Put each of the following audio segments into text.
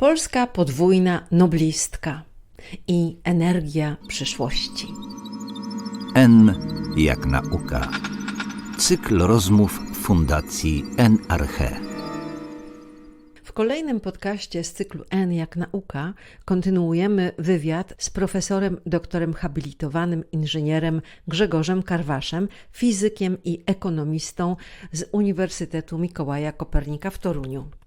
Polska podwójna noblistka i energia przyszłości. N jak nauka. Cykl rozmów Fundacji N Arche. W kolejnym podcaście z cyklu N jak nauka kontynuujemy wywiad z profesorem doktorem habilitowanym inżynierem Grzegorzem Karwaszem, fizykiem i ekonomistą z Uniwersytetu Mikołaja Kopernika w Toruniu.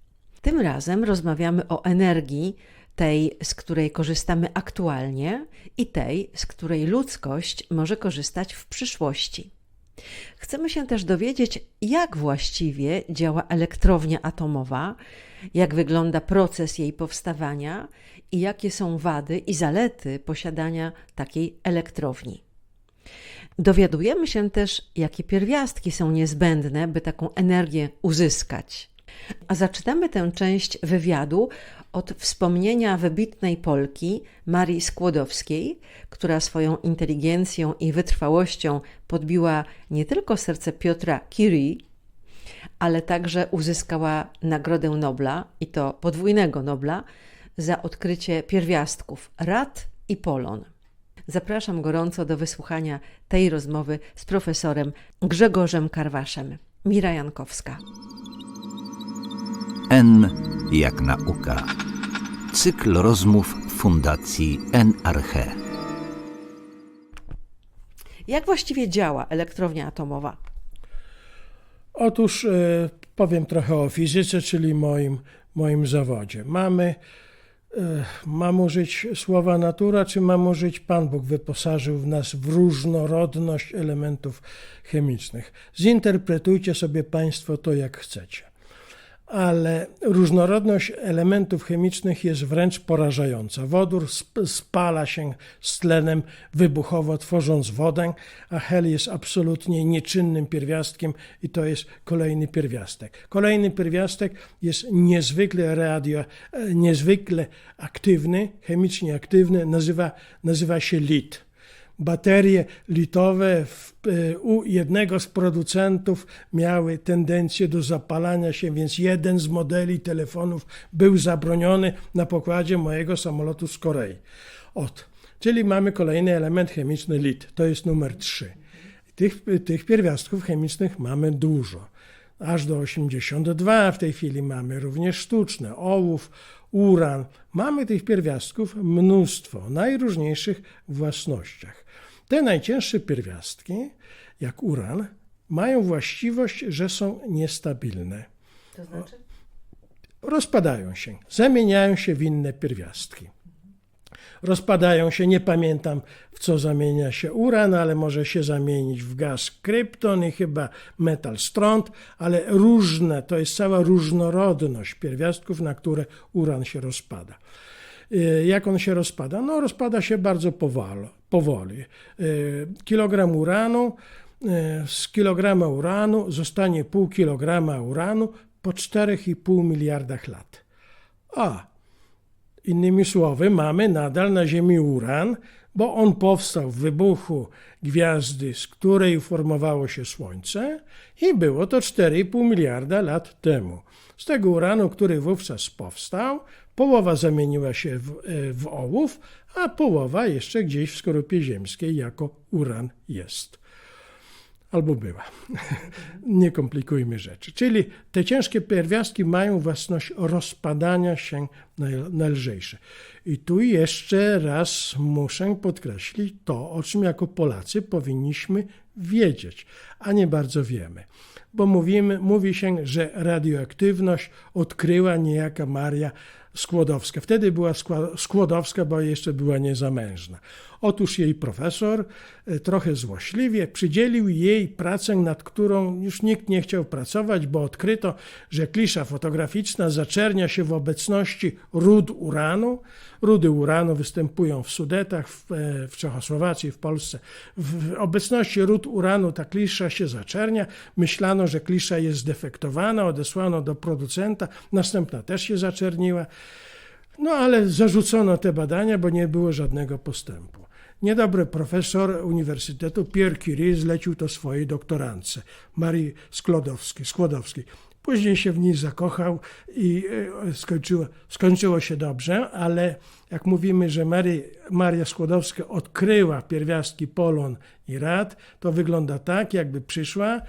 Tym razem rozmawiamy o energii, tej, z której korzystamy aktualnie i tej, z której ludzkość może korzystać w przyszłości. Chcemy się też dowiedzieć, jak właściwie działa elektrownia atomowa, jak wygląda proces jej powstawania i jakie są wady i zalety posiadania takiej elektrowni. Dowiadujemy się też, jakie pierwiastki są niezbędne, by taką energię uzyskać. A zaczynamy tę część wywiadu od wspomnienia wybitnej Polki Marii Skłodowskiej, która swoją inteligencją i wytrwałością podbiła nie tylko serce Piotra Curie, ale także uzyskała Nagrodę Nobla, i to podwójnego Nobla, za odkrycie pierwiastków rad i polon. Zapraszam gorąco do wysłuchania tej rozmowy z profesorem Grzegorzem Karwaszem. Mira Jankowska. N jak nauka. Cykl rozmów Fundacji N Arche. Jak właściwie działa elektrownia atomowa? Otóż e, powiem trochę o fizyce, czyli moim, moim zawodzie. Mamy, e, mam użyć słowa natura, czy mam użyć Pan Bóg wyposażył w nas w różnorodność elementów chemicznych. Zinterpretujcie sobie Państwo to jak chcecie ale różnorodność elementów chemicznych jest wręcz porażająca. Wodór spala się z tlenem wybuchowo, tworząc wodę, a hel jest absolutnie nieczynnym pierwiastkiem i to jest kolejny pierwiastek. Kolejny pierwiastek jest niezwykle radio, niezwykle aktywny, chemicznie aktywny, nazywa, nazywa się lit baterie litowe w, e, u jednego z producentów miały tendencję do zapalania się, więc jeden z modeli telefonów był zabroniony na pokładzie mojego samolotu z Korei. Ot, czyli mamy kolejny element chemiczny lit, to jest numer 3. Tych, tych pierwiastków chemicznych mamy dużo aż do 82. W tej chwili mamy również sztuczne, ołów, uran. Mamy tych pierwiastków mnóstwo, o najróżniejszych własnościach. Te najcięższe pierwiastki, jak uran, mają właściwość, że są niestabilne. To znaczy? Rozpadają się, zamieniają się w inne pierwiastki rozpadają się. Nie pamiętam, w co zamienia się uran, ale może się zamienić w gaz krypton i chyba metal strąd, ale różne, to jest cała różnorodność pierwiastków, na które uran się rozpada. Y, jak on się rozpada? No, rozpada się bardzo powoli. powoli. Y, kilogram uranu, y, z kilograma uranu zostanie pół kilograma uranu po 4,5 miliardach lat. A Innymi słowy, mamy nadal na Ziemi uran, bo on powstał w wybuchu gwiazdy, z której formowało się Słońce i było to 4,5 miliarda lat temu. Z tego uranu, który wówczas powstał, połowa zamieniła się w, e, w ołów, a połowa jeszcze gdzieś w skorupie ziemskiej jako uran jest albo była. Nie komplikujmy rzeczy. Czyli te ciężkie pierwiastki mają własność rozpadania się na lżejsze. I tu jeszcze raz muszę podkreślić to, o czym jako Polacy powinniśmy wiedzieć, a nie bardzo wiemy. Bo mówimy, mówi się, że radioaktywność odkryła niejaka Maria Skłodowska. Wtedy była Skłodowska, bo jeszcze była niezamężna. Otóż jej profesor e, trochę złośliwie przydzielił jej pracę, nad którą już nikt nie chciał pracować, bo odkryto, że klisza fotograficzna zaczernia się w obecności ród uranu. Rudy uranu występują w Sudetach, w, e, w Czechosłowacji, w Polsce. W obecności ród uranu ta klisza się zaczernia. Myślano, że klisza jest zdefektowana, odesłano do producenta, następna też się zaczerniła. No ale zarzucono te badania, bo nie było żadnego postępu. Niedobry profesor Uniwersytetu Pierre Curie zlecił to swojej doktorance, Marii Sklodowskiej, Skłodowskiej. Później się w niej zakochał i e, skończyło, skończyło się dobrze, ale jak mówimy, że Mary, Maria Skłodowska odkryła pierwiastki polon i rad, to wygląda tak, jakby przyszła,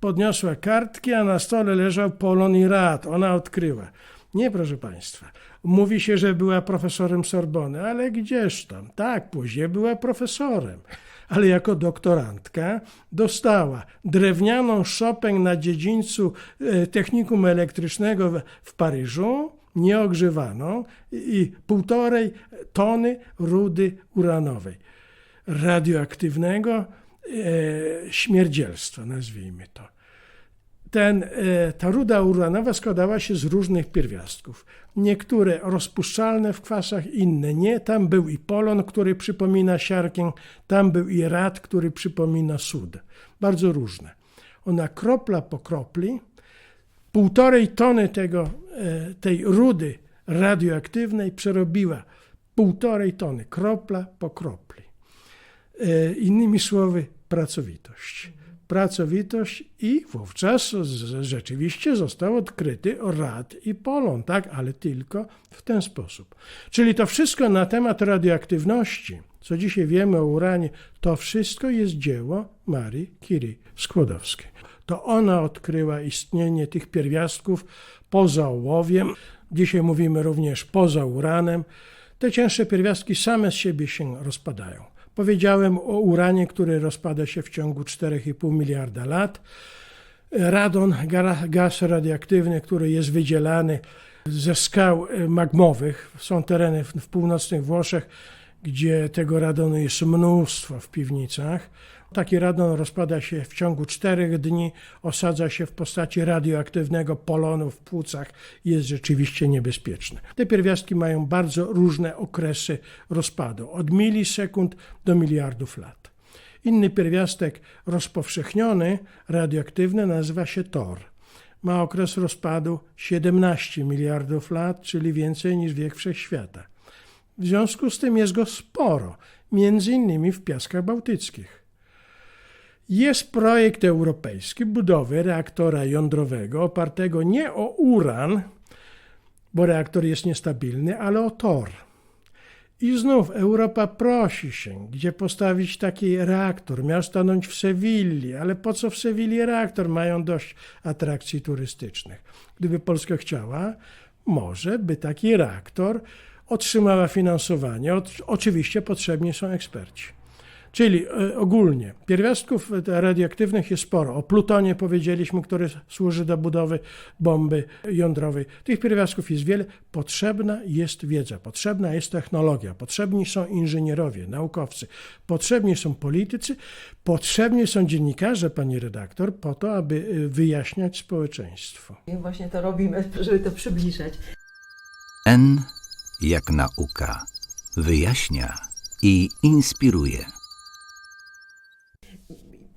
podniosła kartki, a na stole leżał polon i rad. Ona odkryła. Nie, proszę Państwa. Mówi się, że była profesorem Sorbony, ale gdzież tam? Tak, później była profesorem. Ale jako doktorantka dostała drewnianą szopę na dziedzińcu e, technikum elektrycznego w- Paryżu, nieogrzewaną i półtorej tony rudy uranowej radioaktywnego e, śmierdzielstwa, nazwijmy to. Ten, e, ta ruda uranowa składała się z różnych pierwiastków. Niektóre rozpuszczalne w kwasach, inne nie. Tam był i polon, który przypomina siarkę, tam był i rad, który przypomina sód. Bardzo różne. Ona kropla po kropli, półtorej tony tego, e, tej rudy radioaktywnej przerobiła półtorej tony, kropla po kropli. E, Innymi słowy, pracowitość. Pracowitość i wówczas rzeczywiście został odkryty rad i polon, tak, ale tylko w ten sposób. Czyli to wszystko na temat radioaktywności, co dzisiaj wiemy o uranie, to wszystko jest dzieło Marii Curie Skłodowskiej. To ona odkryła istnienie tych pierwiastków poza ołowiem. Dzisiaj mówimy również poza uranem. Te cięższe pierwiastki same z siebie się rozpadają. Powiedziałem o uranie, który rozpada się w ciągu 4,5 miliarda lat. Radon, gaz radioaktywny, który jest wydzielany ze skał e, magmowych. Są tereny w, w północnych Włoszech, gdzie tego radonu jest mnóstwo w piwnicach. Taki radon rozpada się w ciągu czterech dni, osadza się w postaci radioaktywnego polonu w płucach i jest rzeczywiście niebezpieczny. Te pierwiastki mają bardzo różne okresy rozpadu, od milisekund do miliardów lat. Inny pierwiastek rozpowszechniony, radioaktywny, nazywa się tor. Ma okres rozpadu 17 miliardów lat, czyli więcej niż wiek wszechświata. W związku z tym jest go sporo, między innymi w piaskach bałtyckich. Jest projekt europejski budowy reaktora jądrowego opartego nie o uran, bo reaktor jest niestabilny, ale o tor. I znów Europa prosi się, gdzie postawić taki reaktor. Miał stanąć w Sewilli, ale po co w Sewilli reaktor? Mają dość atrakcji turystycznych. Gdyby Polska chciała, może by taki reaktor otrzymała finansowanie. Oczywiście potrzebni są eksperci. Czyli e, ogólnie pierwiastków e, radioaktywnych jest sporo. O plutonie powiedzieliśmy, który służy do budowy bomby jądrowej. Tych pierwiastków jest wiele. Potrzebna jest wiedza, potrzebna jest technologia, potrzebni są inżynierowie, naukowcy, potrzebni są politycy, potrzebni są dziennikarze, pani redaktor, po to, aby e, wyjaśniać społeczeństwu. I właśnie to robimy, żeby to przybliżać. N jak nauka. Wyjaśnia i inspiruje.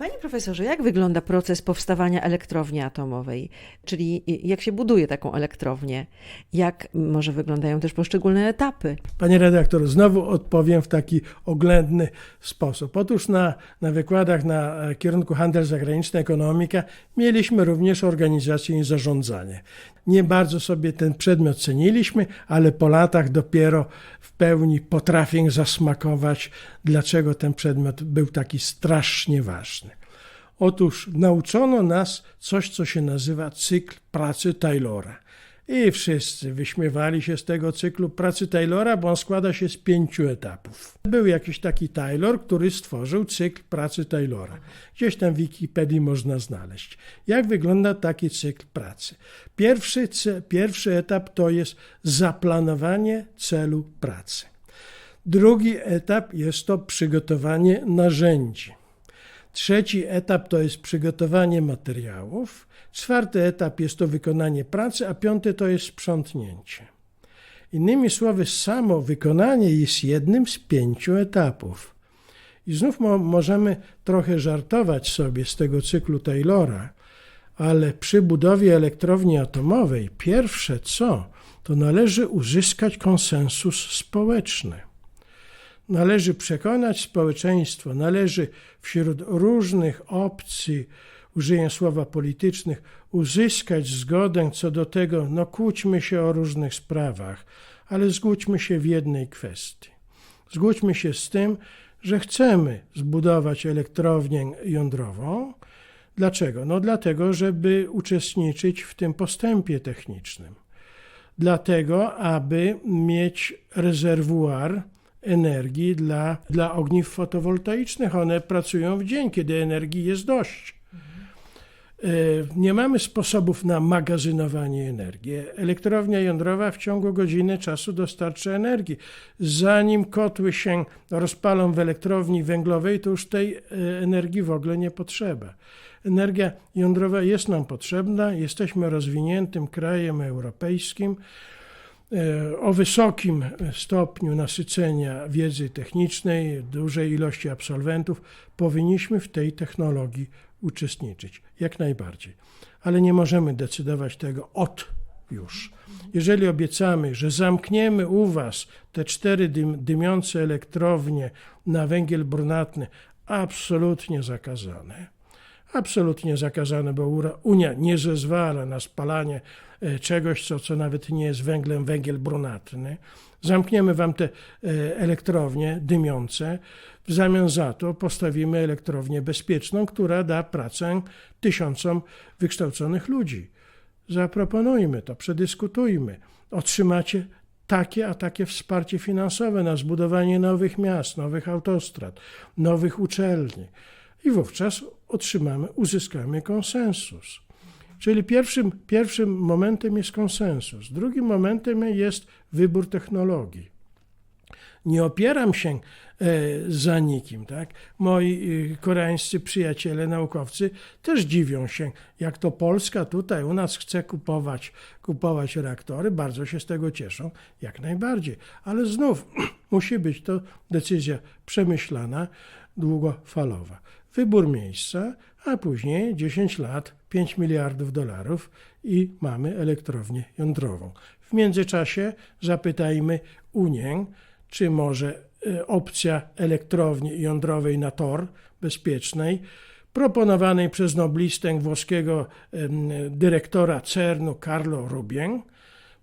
Panie profesorze, jak wygląda proces powstawania elektrowni atomowej? Czyli jak się buduje taką elektrownię? Jak może wyglądają też poszczególne etapy? Panie redaktor, znowu odpowiem w taki oględny sposób. Otóż na, na wykładach na e, kierunku handel zagraniczny, ekonomika mieliśmy również organizację i zarządzanie. Nie bardzo sobie ten przedmiot ceniliśmy, ale po latach dopiero w pełni potrafię zasmakować, dlaczego ten przedmiot był taki strasznie ważny. Otóż nauczono nas coś, co się nazywa cykl pracy Taylora. I wszyscy wyśmiewali się z tego cyklu pracy Taylora, bo on składa się z pięciu etapów. Był jakiś taki Taylor, który stworzył cykl pracy Taylora. Gdzieś tam w Wikipedii można znaleźć. Jak wygląda taki cykl pracy? Pierwszy, pierwszy etap to jest zaplanowanie celu pracy. Drugi etap jest to przygotowanie narzędzi. Trzeci etap to jest przygotowanie materiałów. Czwarty etap jest to wykonanie pracy, a piąty to jest sprzątnięcie. Innymi słowy, samo wykonanie jest jednym z pięciu etapów. I znów mo- możemy trochę żartować sobie z tego cyklu Taylora, ale przy budowie elektrowni atomowej pierwsze co, to należy uzyskać konsensus społeczny. Należy przekonać społeczeństwo, należy wśród różnych opcji, użyję słowa politycznych, uzyskać zgodę co do tego, no kłóćmy się o różnych sprawach, ale zgódźmy się w jednej kwestii. Zgódźmy się z tym, że chcemy zbudować elektrownię jądrową. Dlaczego? No dlatego, żeby uczestniczyć w tym postępie technicznym. Dlatego, aby mieć rezerwuar energii dla, dla ogniw fotowoltaicznych. One pracują w dzień, kiedy energii jest dość. E, Nie mamy sposobów na magazynowanie energii. Elektrownia jądrowa w ciągu godziny czasu dostarcza energii. Zanim kotły się rozpalą w elektrowni węglowej, to już tej e, energii w ogóle nie potrzeba. Energia jądrowa jest nam potrzebna. Jesteśmy rozwiniętym krajem europejskim o wysokim stopniu nasycenia wiedzy technicznej, dużej ilości absolwentów, powinniśmy w tej technologii uczestniczyć. Jak najbardziej. Ale nie możemy decydować tego od już. Jeżeli obiecamy, że zamkniemy u Was te cztery dym, dymiące elektrownie na węgiel brunatny, absolutnie zakazane. Absolutnie zakazane, bo Unia nie zezwala na spalanie e, czegoś, co, co nawet nie jest węglem, węgiel brunatny. Zamkniemy wam te e, elektrownie dymiące. W zamian za to postawimy elektrownię bezpieczną, która da pracę tysiącom wykształconych ludzi. Zaproponujmy to, przedyskutujmy. Otrzymacie takie a takie wsparcie finansowe na zbudowanie nowych miast, nowych autostrad, nowych uczelni. I wówczas otrzymamy, uzyskamy konsensus. Czyli pierwszym, pierwszym momentem jest konsensus. Drugim momentem jest wybór technologii. Nie opieram się e, za nikim. Tak? Moi e, koreańscy przyjaciele, naukowcy też dziwią się, jak to Polska tutaj u nas chce kupować, kupować reaktory. Bardzo się z tego cieszą, jak najbardziej. Ale znów musi być to decyzja przemyślana, długofalowa. Wybór miejsca, a później 10 lat, 5 miliardów dolarów i mamy elektrownię jądrową. W międzyczasie zapytajmy Unię, czy może e, opcja elektrowni jądrowej na tor bezpiecznej, proponowanej przez noblistę włoskiego dyrektora CERN-u Carlo Rubien.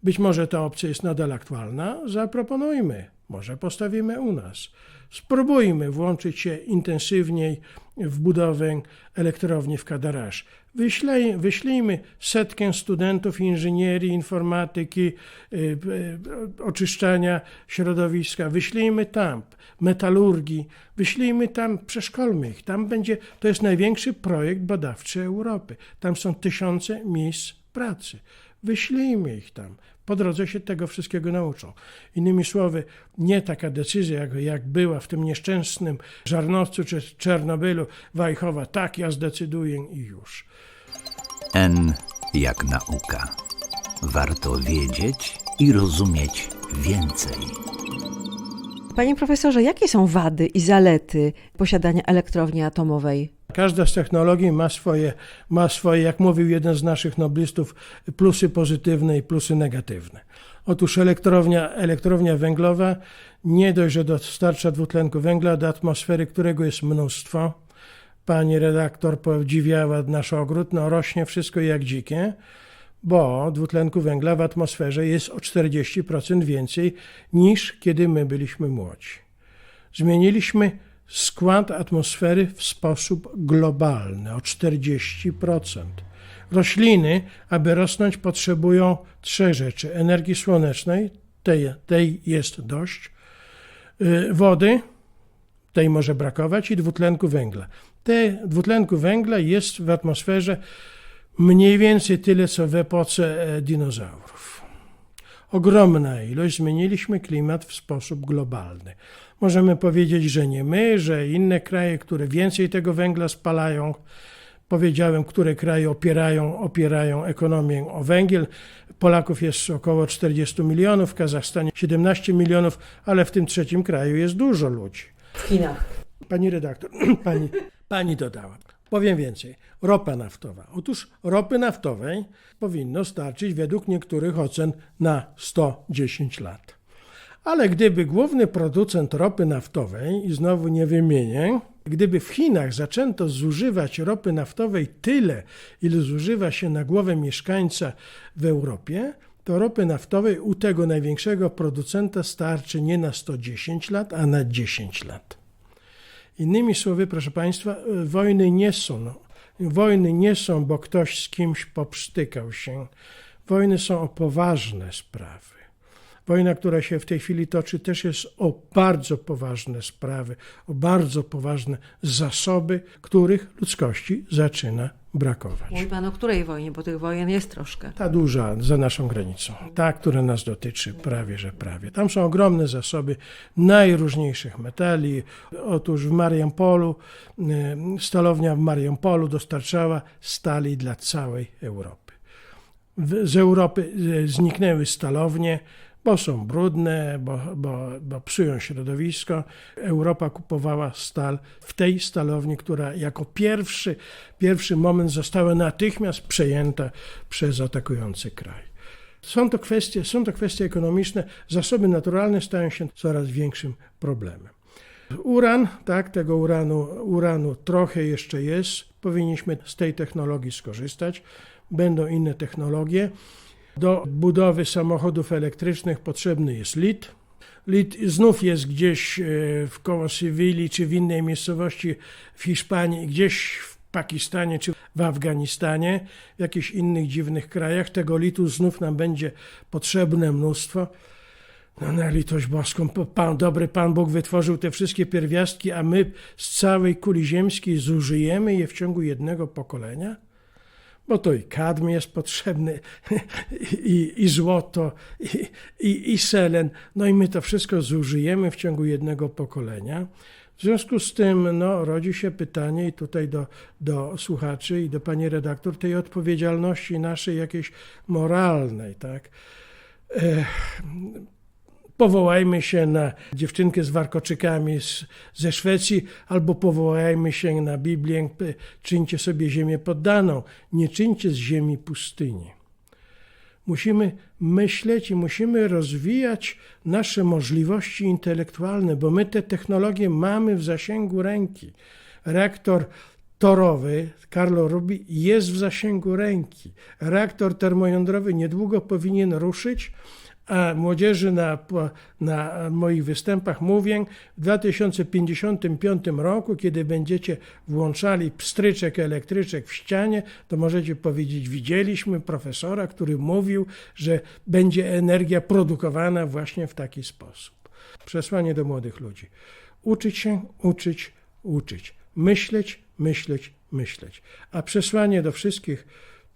Być może ta opcja jest nadal aktualna. Zaproponujmy, może postawimy u nas. Spróbujmy włączyć się intensywniej w budowę elektrowni w Kadarasz. Wyślej, wyślijmy setkę studentów inżynierii, informatyki, y, y, oczyszczania środowiska. Wyślijmy tam metalurgii, wyślijmy tam, przeszkolmy ich. Tam będzie, to jest największy projekt badawczy Europy. Tam są tysiące miejsc pracy. Wyślijmy ich tam. Po drodze się tego wszystkiego nauczą. Innymi słowy, nie taka decyzja, jak, jak była w tym nieszczęsnym Żarnowcu czy Czernobylu, Wajchowa, tak ja zdecyduję i już. N jak nauka. Warto wiedzieć i rozumieć więcej. Panie profesorze, jakie są wady i zalety posiadania elektrowni atomowej? Każda z technologii ma swoje, ma swoje, jak mówił jeden z naszych noblistów, plusy pozytywne i plusy negatywne. Otóż elektrownia, elektrownia węglowa nie dość, że dostarcza dwutlenku węgla do atmosfery, którego jest mnóstwo. Pani redaktor podziwiała nasz ogród, no rośnie wszystko jak dzikie, bo dwutlenku węgla w atmosferze jest o 40% więcej niż kiedy my byliśmy młodzi. Zmieniliśmy skład atmosfery w sposób globalny o 40%. Rośliny, aby rosnąć, potrzebują trzech rzeczy: energii słonecznej, tej, tej jest dość, y, wody, tej może brakować, i dwutlenku węgla. Te dwutlenku węgla jest w atmosferze mniej więcej tyle, co w epoce e, dinozaurów. Ogromna ilość, zmieniliśmy klimat w sposób globalny. Możemy powiedzieć, że nie my, że inne kraje, które więcej tego węgla spalają. Powiedziałem, które kraje opierają, opierają ekonomię o węgiel. Polaków jest około 40 milionów, w Kazachstanie 17 milionów, ale w tym trzecim kraju jest dużo ludzi. W Chinach. Pani redaktor, pani, pani dodała. Powiem więcej. Ropa naftowa. Otóż ropy naftowej powinno starczyć według niektórych ocen na 110 lat. Ale gdyby główny producent ropy naftowej, i znowu nie wymienię, Gdyby w Chinach zaczęto zużywać ropy naftowej tyle, ile zużywa się na głowę mieszkańca w Europie, to ropy naftowej u tego największego producenta starczy nie na 110 lat, a na 10 lat. Innymi słowy, proszę Państwa, wojny nie są. Wojny nie są, bo ktoś z kimś poprztykał się. Wojny są o poważne sprawy. Wojna, która się w tej chwili toczy, też jest o bardzo poważne sprawy, o bardzo poważne zasoby, których ludzkości zaczyna brakować. Mówi pan o której wojnie, bo tych wojen jest troszkę. Ta duża za naszą granicą, ta, która nas dotyczy, prawie że prawie. Tam są ogromne zasoby najróżniejszych metali. Otóż w Mariampolu, y, stalownia w Mariampolu dostarczała stali dla całej Europy. Z Europy y, zniknęły stalownie, bo są brudne, bo, bo, bo psują środowisko. Europa kupowała stal w tej stalowni, która jako pierwszy, pierwszy moment została natychmiast przejęta przez atakujący kraj. Są to, kwestie, są to kwestie ekonomiczne. Zasoby naturalne stają się coraz większym problemem. Uran, tak, tego uranu, uranu trochę jeszcze jest. Powinniśmy z tej technologii skorzystać. Będą inne technologie. Do budowy samochodów elektrycznych potrzebny jest lit. Lit znów jest gdzieś e, w koło Sewilli czy w innej miejscowości w Hiszpanii, gdzieś w Pakistanie czy w Afganistanie, w jakichś innych dziwnych krajach. Tego litu znów nam będzie potrzebne mnóstwo. No na litość boską, pan, dobry Pan Bóg wytworzył te wszystkie pierwiastki, a my z całej kuli ziemskiej zużyjemy je w ciągu jednego pokolenia? Bo to i kadm jest potrzebny, i, i złoto, i, i, i selen. No i my to wszystko zużyjemy w ciągu jednego pokolenia. W związku z tym no, rodzi się pytanie i tutaj do, do słuchaczy i do pani redaktor tej odpowiedzialności naszej jakiejś moralnej, tak? Powołajmy się na dziewczynkę z warkoczykami z, ze Szwecji, albo powołajmy się na Biblię, czyńcie sobie ziemię poddaną, nie czyńcie z ziemi pustyni. Musimy myśleć i musimy rozwijać nasze możliwości intelektualne, bo my te technologie mamy w zasięgu ręki. Reaktor torowy Carlo Rubi jest w zasięgu ręki. Reaktor termojądrowy niedługo powinien ruszyć, a młodzieży na, na moich występach mówię, w 2055 roku, kiedy będziecie włączali pstryczek elektryczek w ścianie, to możecie powiedzieć, widzieliśmy profesora, który mówił, że będzie energia produkowana właśnie w taki sposób. Przesłanie do młodych ludzi. Uczyć się, uczyć, uczyć. Myśleć, myśleć, myśleć. A przesłanie do wszystkich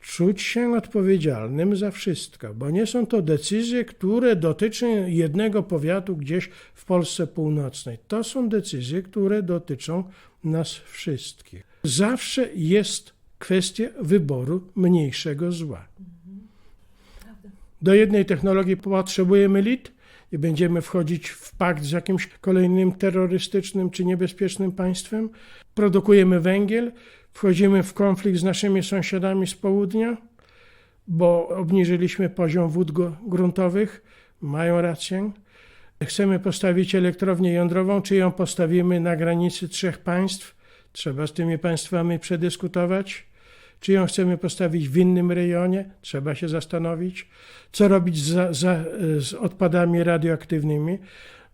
czuć się odpowiedzialnym za wszystko, bo nie są to decyzje, które dotyczą jednego powiatu gdzieś w Polsce Północnej. To są decyzje, które dotyczą nas wszystkich. Zawsze jest kwestia wyboru mniejszego zła. Do jednej technologii potrzebujemy lit i będziemy wchodzić w pakt z jakimś kolejnym terrorystycznym czy niebezpiecznym państwem. Produkujemy węgiel, wchodzimy w konflikt z naszymi sąsiadami z południa, bo obniżyliśmy poziom wód gruntowych. Mają rację. Chcemy postawić elektrownię jądrową, czy ją postawimy na granicy trzech państw? Trzeba z tymi państwami przedyskutować. Czy ją chcemy postawić w innym rejonie? Trzeba się zastanowić. Co robić za, za, z odpadami radioaktywnymi?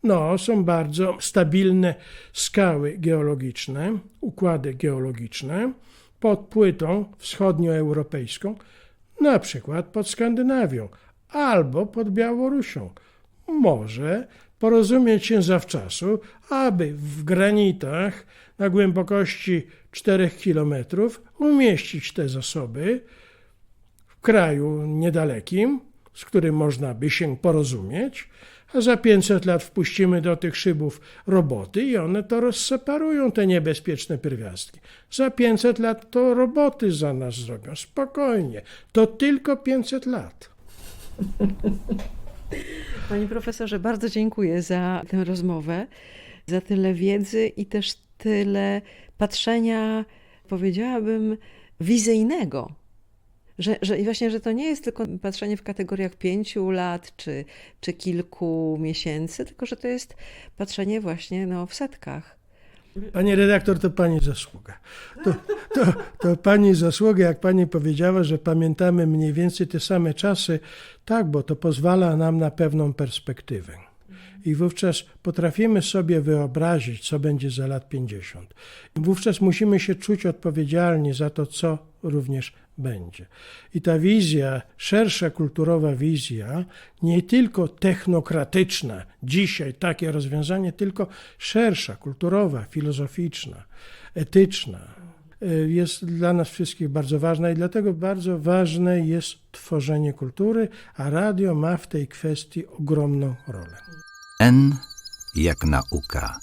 No, są bardzo stabilne skały geologiczne, układy geologiczne pod płytą wschodnioeuropejską, na przykład pod Skandynawią albo pod Białorusią. Może porozumieć się zawczasu, aby w granitach na głębokości 4 km umieścić te zasoby w kraju niedalekim, z którym można by się porozumieć, a za 500 lat wpuścimy do tych szybów roboty i one to rozseparują, te niebezpieczne pierwiastki. Za 500 lat to roboty za nas zrobią. Spokojnie. To tylko 500 lat. Panie profesorze, bardzo dziękuję za tę rozmowę, za tyle wiedzy i też tyle patrzenia, powiedziałabym, wizyjnego. Że, że i właśnie, że to nie jest tylko patrzenie w kategoriach pięciu lat czy, czy kilku miesięcy, tylko że to jest patrzenie właśnie no, w setkach. Pani redaktor, to pani zasługa. To, to, to pani zasługa, jak pani powiedziała, że pamiętamy mniej więcej te same czasy. Tak, bo to pozwala nam na pewną perspektywę. I wówczas potrafimy sobie wyobrazić, co będzie za lat 50. I wówczas musimy się czuć odpowiedzialni za to, co również będzie. I ta wizja, szersza kulturowa wizja, nie tylko technokratyczna, dzisiaj takie rozwiązanie, tylko szersza, kulturowa, filozoficzna, etyczna, y, jest dla nas wszystkich bardzo ważna i dlatego bardzo ważne jest tworzenie kultury, a radio ma w tej kwestii ogromną rolę. N jak nauka.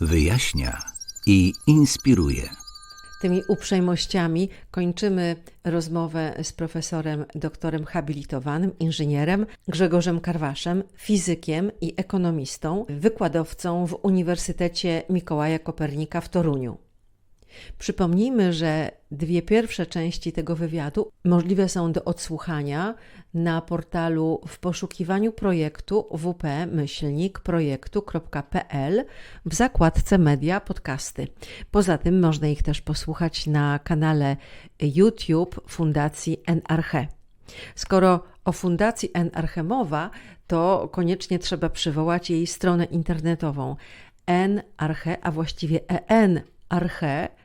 Wyjaśnia i inspiruje. Tymi uprzejmościami kończymy rozmowę z profesorem doktorem habilitowanym, inżynierem Grzegorzem Karwaszem, fizykiem i ekonomistą, wykładowcą w Uniwersytecie Mikołaja Kopernika w Toruniu. Przypomnijmy, że dwie pierwsze części tego wywiadu możliwe są do odsłuchania na portalu w poszukiwaniu projektu wp-projektu.pl w zakładce Media Podcasty. Poza tym można ich też posłuchać na kanale YouTube Fundacji NRH. Skoro o Fundacji NRH mowa, to koniecznie trzeba przywołać jej stronę internetową nrh, a właściwie enarche.pl,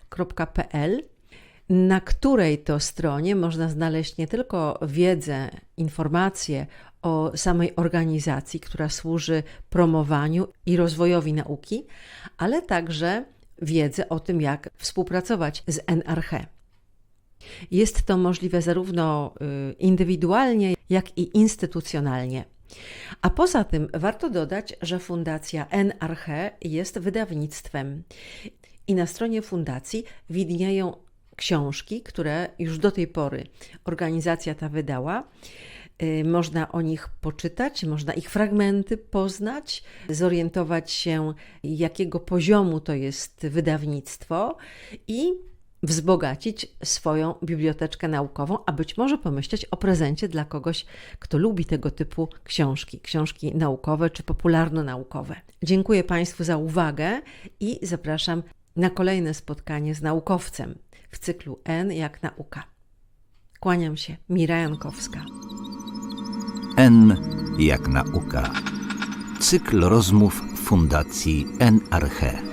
na której to stronie można znaleźć nie tylko wiedzę, informacje o samej organizacji, która służy promowaniu i rozwojowi nauki, ale także wiedzę o tym, jak współpracować z NRH. Jest to możliwe zarówno y, indywidualnie, jak i instytucjonalnie. A poza tym warto dodać, że Fundacja NRH jest wydawnictwem i na stronie fundacji widnieją książki, które już do tej pory organizacja ta wydała. Y, Można o nich poczytać, można ich fragmenty poznać, zorientować się, jakiego poziomu to jest wydawnictwo i wzbogacić swoją biblioteczkę naukową, a być może pomyśleć o prezencie dla kogoś, kto lubi tego typu książki, książki naukowe czy popularno-naukowe. Dziękuję Państwu za uwagę i zapraszam na kolejne spotkanie z naukowcem w cyklu N jak nauka. Kłaniam się, Mira Jankowska. N jak nauka. Cykl rozmów Fundacji NRH.